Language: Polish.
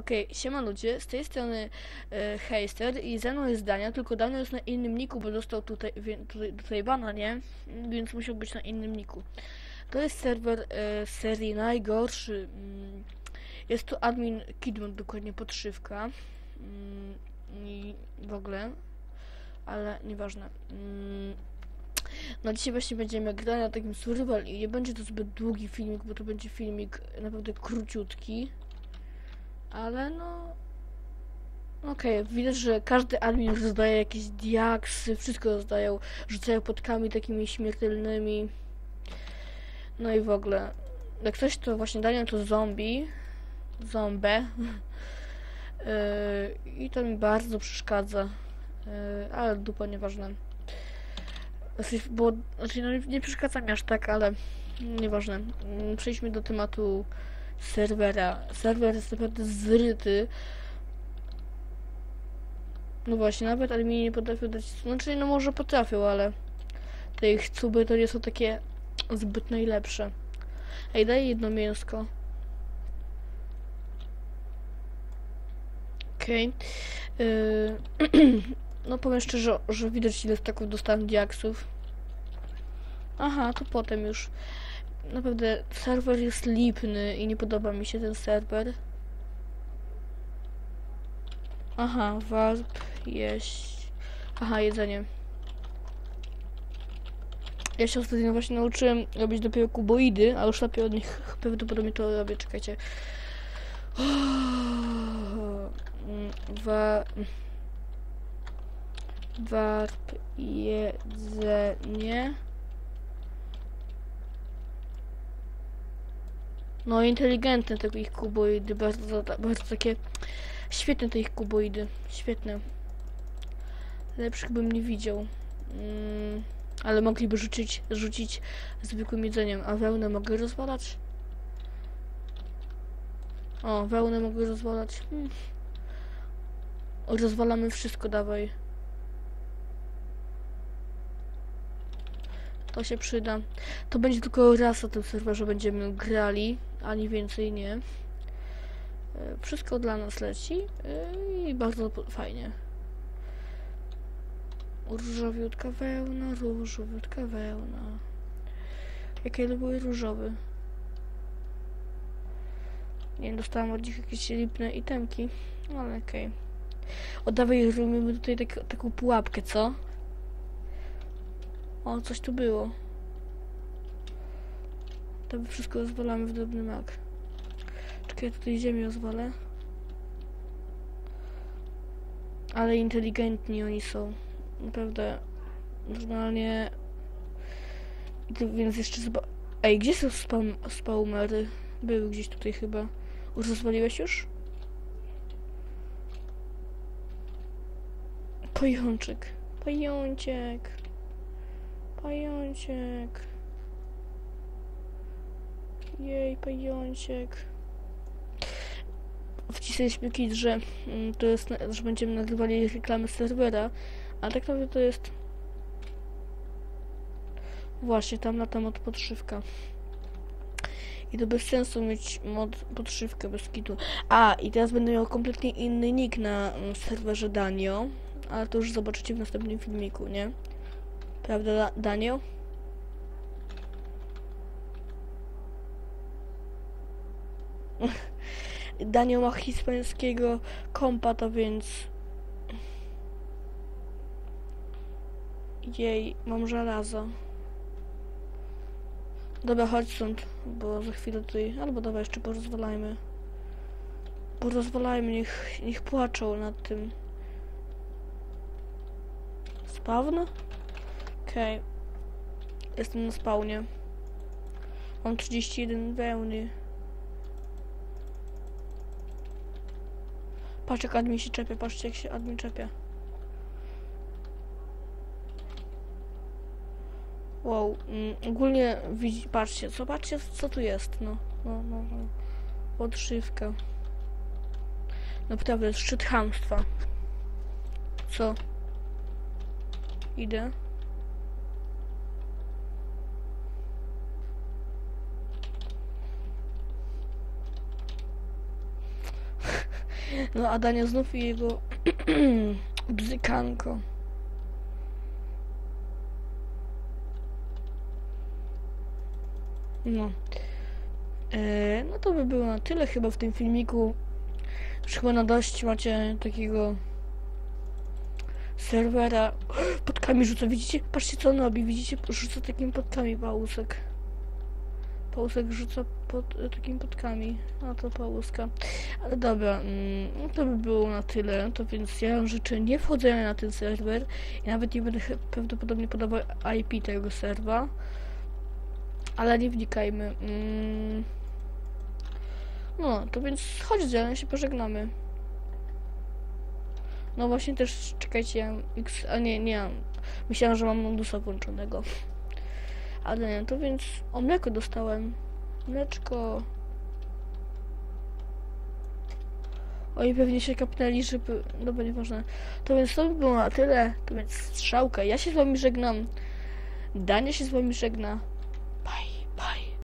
Okej, siema ludzie, z tej strony e, Heister i ze mną jest Dania, tylko Dania jest na innym niku, bo dostał tutaj, wie, tutaj, tutaj bana, nie? Więc musiał być na innym niku. To jest serwer e, serii najgorszy. Mm, Jest tu admin Kidman, dokładnie podszywka. Mm, I w ogóle, ale nieważne. Mm, No dzisiaj właśnie będziemy grać na takim survival i nie będzie to zbyt długi filmik, bo to będzie filmik naprawdę króciutki. Ale no... Okej, widać, że każdy admin rozdaje jakieś diaksy, wszystko rozdają, rzucają podkami takimi śmiertelnymi. No i w ogóle. Jak coś to właśnie Daniel to zombie. Zombie. Yy, I to mi bardzo przeszkadza. Yy, ale dupa nieważne. Znaczy, Bo, znaczy, no, nie przeszkadza mi aż tak, ale nieważne. Yy, Przejdźmy do tematu serwera. Serwer jest naprawdę zryty. No właśnie, nawet admini nie potrafią dać... Znaczy, no może potrafią, ale te ich cuby to nie są takie zbyt najlepsze. Ej, daj jedno mięsko. Okej. Yy, no powiem szczerze, że widać ile taków dostałem diaksów. Aha, to potem już. Naprawdę serwer jest lipny i nie podoba mi się ten serwer. Aha, warp, jeść. Aha, jedzenie. Ja się ostatnio właśnie nauczyłem robić dopiero kuboidy, a już lepiej od nich prawdopodobnie to robię. Czekajcie. Wa... Warp, jedzenie. No inteligentne te ich kuboidy, bardzo, bardzo takie świetne te ich kuboidy, świetne. Lepszych bym nie widział. Mm, ale mogliby rzucić, rzucić zwykłym jedzeniem, a wełnę mogę rozwalać? O, wełnę mogę rozwalać. Hmm. Rozwalamy wszystko, dawaj. To się przyda. To będzie tylko raz na tym serwerze będziemy grali, ani więcej nie. E, Wszystko dla nas leci e, i bardzo fajnie. Różowiutka wełna, różowiutka wełna. Jakie lubię różowy. Nie dostałam od nich jakieś lipne itemki, ale okej. Oddawaj, robimy tutaj tak, taką pułapkę, co? O, coś tu było. To my wszystko rozwalamy w drobny mak. Czekaj, ja tutaj ziemię rozwalę. Ale inteligentni oni są. Naprawdę. Normalnie. Więc jeszcze zba... Ej, gdzie są spawnery? Były gdzieś tutaj chyba. Już rozwaliłeś już? Pajączek. Pajączek. Pajączek. Jej, pajączek. Wcisnęliśmy kit, że mm, to jest, że będziemy nagrywali reklamy serwera, a tak naprawdę to jest właśnie tam na temat podszywka. I to bez sensu mieć mod podszywkę bez kitu. A, i teraz będę miał kompletnie inny nick na mm, serwerze Danio, ale to już zobaczycie w następnym filmiku, nie? Prawda, Da- Danio? Danio ma hiszpańskiego kompa, to więc... Jej, mam żelazo. Dobra, chodź stąd, bo za chwilę tutaj... Albo dobra, jeszcze porozwalajmy. Porozwalajmy, niech, niech płaczą nad tym. Spawn? Okej. Jestem na spawnie. Mam 31 wełny. Patrz jak admin się czepia, patrzcie jak się admin czepia. Wow, mm, ogólnie widzi, patrzcie, zobaczcie co tu jest, no, no, no, no. Podszywka. Naprawdę, szczyt chamstwa. Co? Idę. No a Dania znów i jego bzykanko. No. E, no to by było na tyle chyba w tym filmiku. Już chyba na dość macie takiego serwera. Podkami rzuca, widzicie? Patrzcie co on robi, widzicie? Rzuca takimi podkami pałusek. Pałusek rzuca pod, e, takimi podkami. A to pałuska. Ale dobra, mm, no to by było na tyle. To więc ja życzę nie wchodzenia na ten serwer. Ja nawet nie będę prawdopodobnie podawał IP tego serwa. Ale nie wnikajmy. Mm. No, to więc chodź z się pożegnamy. No właśnie też, czekajcie, ja X, a nie, nie. Myślałam, że mam Mundusa włączonego. Nie, to więc o mleko dostałem. Mleczko. Oj, pewnie się kapnęli, żeby... Dobra, nieważne. To więc to by było na tyle. To więc strzałka. Ja się z wami żegnam. Dania się z wami żegna.